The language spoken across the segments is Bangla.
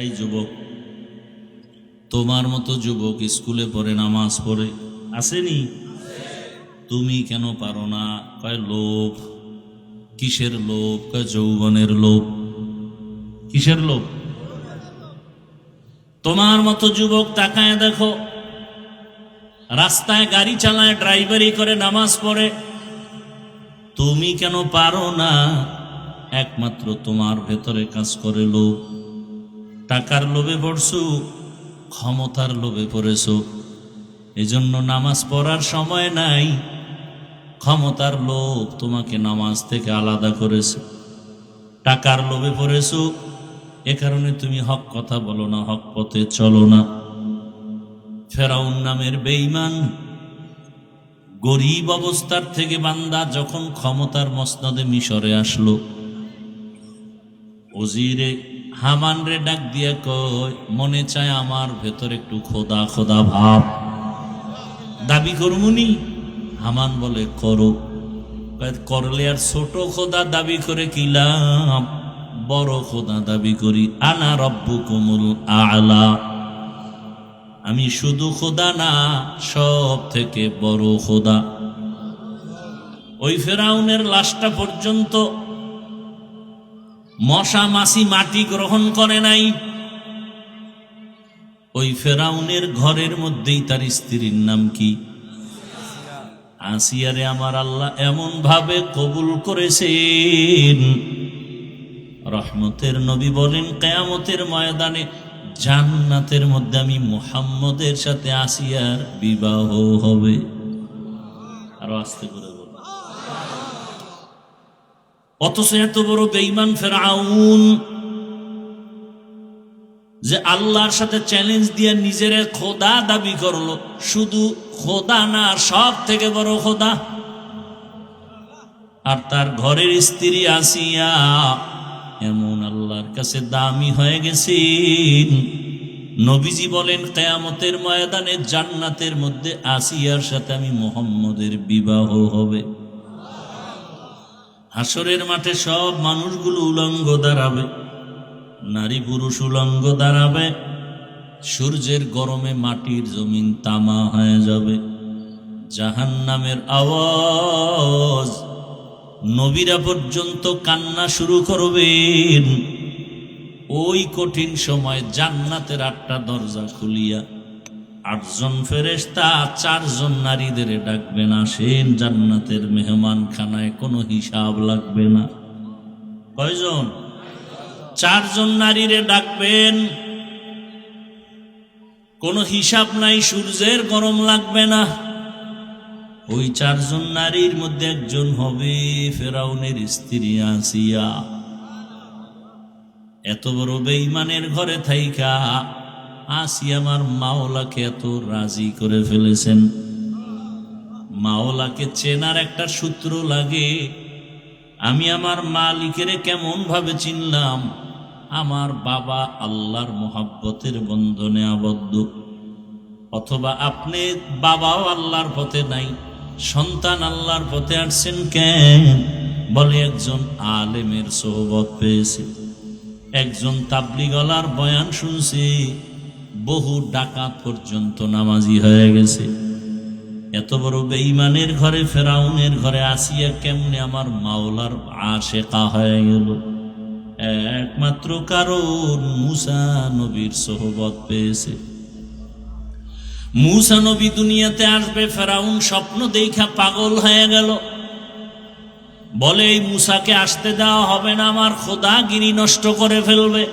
এই যুবক, তোমার মতো যুবক স্কুলে পড়ে, নামাজ পড়ে, আসেনি? তুমি কেন পারো না? কয় লোভ। কিসের লোভ? কয় যৌবনের লোভ। কিসের লোভ? তোমার মতো যুবক তাকায় দেখো, রাস্তায় গাড়ি চালায়, ড্রাইভারি করে, নামাজ পড়ে। তুমি কেন পারো না? একমাত্র তোমার ভেতরে কাজ করে লোভ। টাকার লোভে পড়ছো, ক্ষমতার লোভে পড়েছো। এজন্য নামাজ পড়ার সময় নাই, ক্ষমতার লোভ তোমাকে নামাজ থেকে আলাদা করেছে। টাকার লোভে পড়েছো, এ কারণে তুমি হক কথা বলো না, হক পথে চলো না। ফেরাউন নামের বেঈমান, গরিব অবস্থার থেকে বান্দা যখন ক্ষমতার মসনদে মিশরে আসলো, ওজিরে হামান রে ডাক দিয়ে কয়, মনে চায় আমার ভেতর একটু খোদা খোদা ভাব। দাবি করমুনি হামান বলে, করো। করলে আর ছোট খোদা দাবি করে কিলাম বড় খোদা দাবি করি, আনা রব্বু কুমুল আলা। আমি শুধু খোদা না, সব থেকে বড় খোদা। ওই ফেরাউনের লাশটা পর্যন্ত মশা মাসি মাটি গ্রহণ করে নাই। ওই ফেরাউনের ঘরের মধ্যেই তার স্ত্রীর নাম কি? আসিয়ারে আমার আল্লাহ এমন ভাবে কবুল করেছেন। রহমতের নবী বলেন, কেয়ামতের ময়দানে জান্নাতের মধ্যে আমি মোহাম্মদের সাথে আসিয়ার বিবাহ হবে। আরও আস্তে করে অথচ এত বড় বেঈমান ফেরাউন যে আল্লাহর সাথে চ্যালেঞ্জ দিয়ে নিজের খোদা দাবি করল, শুধু খোদা না, সব থেকে বড় খোদা। আর তার ঘরের স্ত্রী আসিয়া এমন আল্লাহর কাছে দামি হয়ে গেছে। নবীজি বলেন, কেয়ামতের ময়দানে জান্নাতের মধ্যে আসিয়ার সাথে আমি মোহাম্মদের বিবাহ হবে। হাসরের মাঠে সব মানুষগুলো উলঙ্গ দাঁড়াবে। নারী পুরুষ উলঙ্গ দাঁড়াবে। সূর্যের গরমে মাটির জমিন তামা হয়ে যাবে। জাহান নামের আওয়াজ, নবীরা পর্যন্ত কান্না শুরু করবেন। ওই কঠিন সময় জান্নাতের আটটা দরজা খুলিয়া আটজন ফেরেশতা, চারজন নারীদের ডাকবেন আসেন জান্নাতের মেহমান খানায় কোনো হিসাব লাগবে না। কয়জন? চারজন নারীরে ডাকবেন। কোনো হিসাব নাই, সূর্যের গরম লাগবে না। ওই চারজন নারীর মধ্যে একজন হবে ফেরাউনের স্ত্রী আসিয়া। এত বড় বেঈমানের ঘরে থাইকা আসিয়া আমার মাওলাকে এত রাজি করে ফেলেছেন। মাওলাকে চেনার একটা সূত্র লাগে। আমি আমার মালিকের কেমন ভাবে চিনলাম? আমার বাবা আল্লাহর মোহাব্বতের বন্ধনে আবদ্ধ। অথবা আপনি বাবাও আল্লাহর পথে নাই, সন্তান আল্লাহর পথে আসছেন কেন? বলে একজন আলেমের সোহবত পেয়েছে। একজন তাবলিগলার বয়ান শুনছে। বহু ডাকাত পর্যন্ত নামাজি হয়ে গেছে। এত বড় বেঈমানের ঘরে, ফেরাউনের ঘরে আসিয়া কেমনে আমার মাওলার আশেকা হয়ে গেল? একমাত্র কারণ মুসা নবীর সোহবত পেয়েছে। মুসা নবী দুনিয়াতে আসবে, ফেরাউন স্বপ্ন দেখা পাগল হয়ে গেল। বলে, এই মুসাকে আসতে দেওয়া হবে না, আমার খোদাগিরি নষ্ট করে ফেলবে।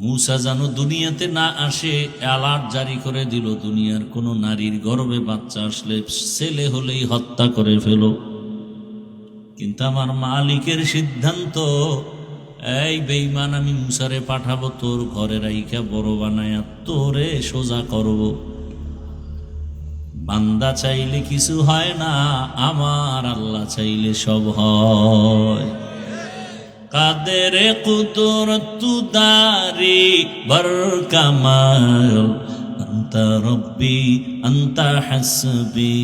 মুসা যেন দুনিয়াতে না আসে, অ্যালার্ট জারি করে দিল, দুনিয়ার কোনো নারীর গর্ভে বাচ্চা আসলে ছেলে হলেই হত্যা করে ফেল। কিন্তু আমার মালিকের সিদ্ধান্ত, এই বেইমান আমি মুসারে পাঠাবো, তোর ঘরে রাইখা বড় বানায়া তোরে সোজা করব। বান্দা চাইলে কিছু হয় না, আমার আল্লাহ চাইলে সব হয়। কাদের কুদরত দারি বর আন্তা রব্বি, আন্তা হাসবি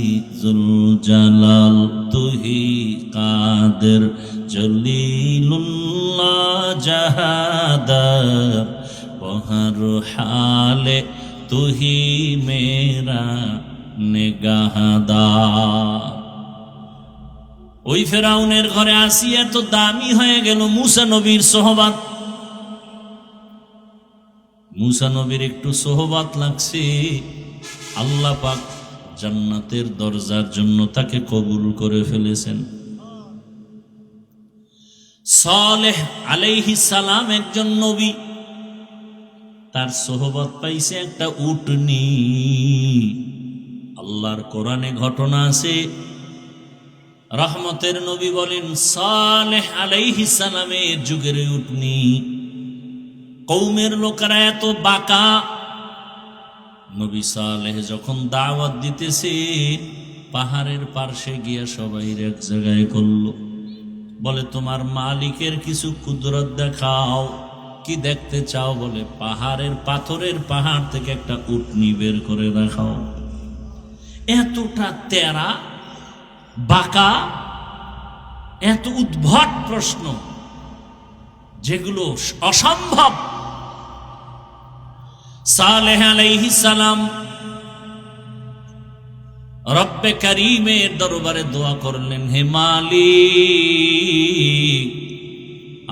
জুল জালাল তুহি কাদের জলিলুল্লাহ জাহাদার বহর হালে তুহি মেরা নেগাহাদার ওই ফেরাউনের ঘরে আসি এত দামি হয়ে গেল মুসা নবীর সোহবাত। মুসা নবীর একটু সোহবাত লাগছে। আল্লাহ পাক জান্নাতের দরজার জন্য তাকে কবুল করে ফেলেছেন। সালেহ আলাইহি সালাম একজন নবী। তার সোহবত পাইছে একটা উটনি। আল্লাহর কোরআনে ঘটনা আছে রহমতের নবী বলেন, সালেহ আলাইহি সালামের যুগের উটনি। কৌমের লোকেরা এত বাঁকা। নবী সালেহ যখন দাওয়াত দিতেছে, পাহাড়ের পার্শ্বে গিয়া সবাই এক জায়গায় করল। বলে, তোমার মালিকের কিছু কুদরত দেখাও। কি দেখতে চাও? বলে, পাহাড়ের পাথরের পাহাড় থেকে একটা উটনি বের করে দেখাও। এতটা তেরা বাঁকা, এত উদ্ভট প্রশ্ন, যেগুলো অসম্ভব। সালেহ আলাইহিস সালাম রব্বে করিমের দরবারে দোয়া করলেন, হে মালিক,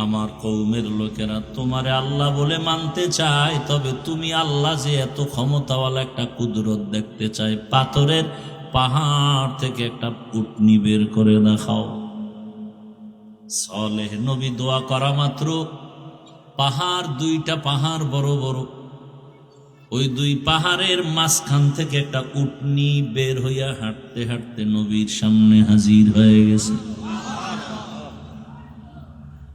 আমার কৌমের লোকেরা তোমারে আল্লাহ বলে মানতে চায়, তবে তুমি আল্লাহ যে এত ক্ষমতাওয়ালা একটা কুদরত দেখতে চায়, পাথরের পাহাড় থেকে একটা উটনি বের করে দেখাও। সলেহ নবী দোয়া করা মাত্র, পাহাড় দুইটা পাহাড় বড় বড়। ওই দুই পাহাড়ের মাঝখান থেকে একটা উটনি বের হইয়া হাঁটতে হাঁটতে নবীর সামনে হাজির হয়ে গেছে।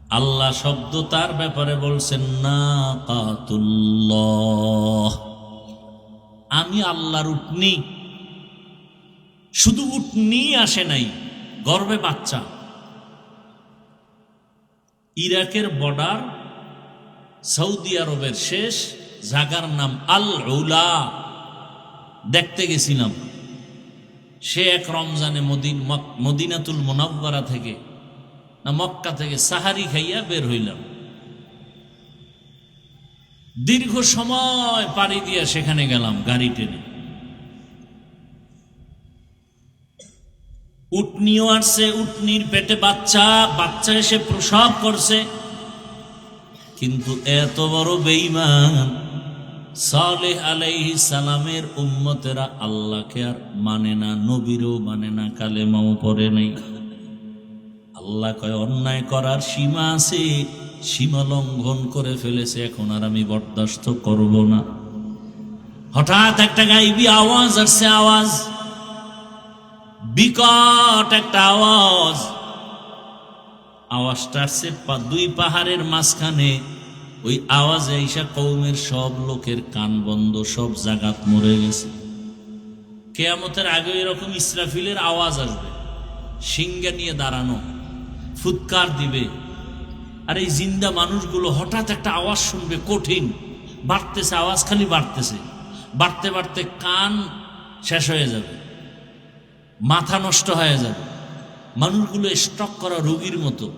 আল্লাহ শব্দ তার ব্যাপারে বলছেন না কাতুল্লাহ আমি আল্লাহর উটনি। শুধু উটনি আসে নাই, গর্বে বাচ্চা। ইরাকের বর্ডার, সৌদি আরবের শেষ, জাগার নাম আল রৌলা দেখতে গেছিলাম। সে এক রমজানে মদিন মদিনাতুল মোনাব্বারা থেকে, না মক্কা থেকে সাহারি খাইয়া বের হইলাম। দীর্ঘ সময় পাড়ি দিয়া সেখানে গেলাম গাড়ি টেনে। উটনিও আসছে উটনির পেটে বাচ্চা বাচ্চা এসে প্রসব করছে। কিন্তু এত বড় বেইমান সালেহ আলাইহি সালামের উম্মতেরা আল্লাহকে আর মানে না, নবীরও মানে না, কালেমাও পড়ে নাই। আল্লাহ কয়, অন্যায় করার সীমা আছে, সীমা লঙ্ঘন করে ফেলেছে, এখন আর আমি বরদাস্ত করব না। হঠাৎ একটা গাইবি আওয়াজ আসছে, আওয়াজ বিকট একটা আওয়াজ। আওয়াজটা আসছে দুই পাহাড়ের মাঝখানে। ওই আওয়াজে ঈশা কৌমের সব লোকের কান বন্ধ, সব জাগাত মরে গেছে। কেয়ামতের আগে এরকম ইসরাফিলের আওয়াজ আসবে। সিংহা নিয়ে দাঁড়ানো, ফুৎকার দিবে। আর এই জিন্দা মানুষগুলো হঠাৎ একটা আওয়াজ শুনবে, কঠিন। বাড়তেছে, আওয়াজ খালি বাড়তেছে। বাড়তে বাড়তে কান শেষ হয়ে যাবে। মাথা নষ্ট হয়ে যাবে। মানুষগুলো স্টক করা রোগীর মতো,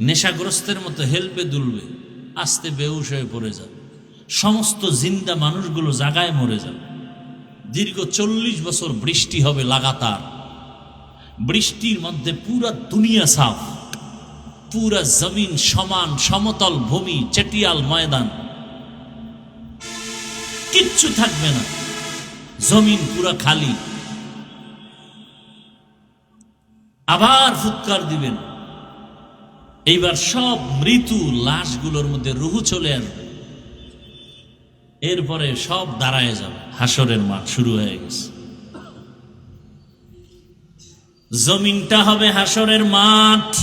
নেশাগ্রস্তের মতো হেলপে দুলবে, আস্তে বেউস হয়ে পড়ে যাবে। সমস্ত জিন্দা মানুষগুলো জাগায় মরে যাবে। দীর্ঘ চল্লিশ বছর বৃষ্টি হবে লাগাতার। বৃষ্টির মধ্যে পুরা দুনিয়া সাফ। পুরা জমিন সমান, সমতল ভূমি, চেটিয়াল ময়দান। কিচ্ছু থাকবে না। জমিন পুরা খালি। আবার ফুৎকার দিবেন। এইবার সব মৃত্যু লাশগুলোর মধ্যে রুহু চলে আসবে। এরপরে সব দাঁড়ায় যাবে। হাসরের মাঠ শুরু হয়ে গেছে। জমিনটা হবে হাসরের মাঠ।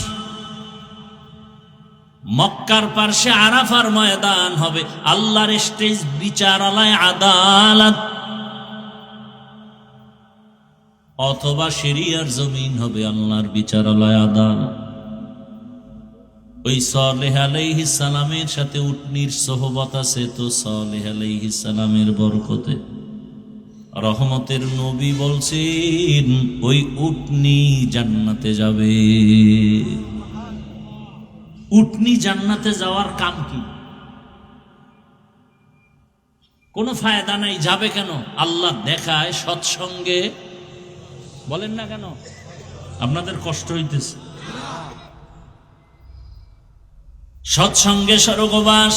মক্কার পার্শ্বে আরাফার ময়দান হবে। আল্লাহর স্টেজ বিচারালয় আদালত। অথবা সিরিয়ার জমিন হবে আল্লাহর বিচারালয় আদালত। ওই সলেহ আলাইহি সালামের সাথে উটনির সোহবত আছে তো সলেহ আলাইহি সালামের বরকতে। রহমতের নবী বলছেন, ওই উটনি জান্নাতে যাবে। উটনি জান্নাতে যাওয়ার কাম কি? কোনো ফায়দা নাই, যাবে কেন? আল্লাহ দেখায় সৎসঙ্গে বলেন না কেন? আপনাদের কষ্ট হইতেছে। সৎসঙ্গে স্বর্গবাস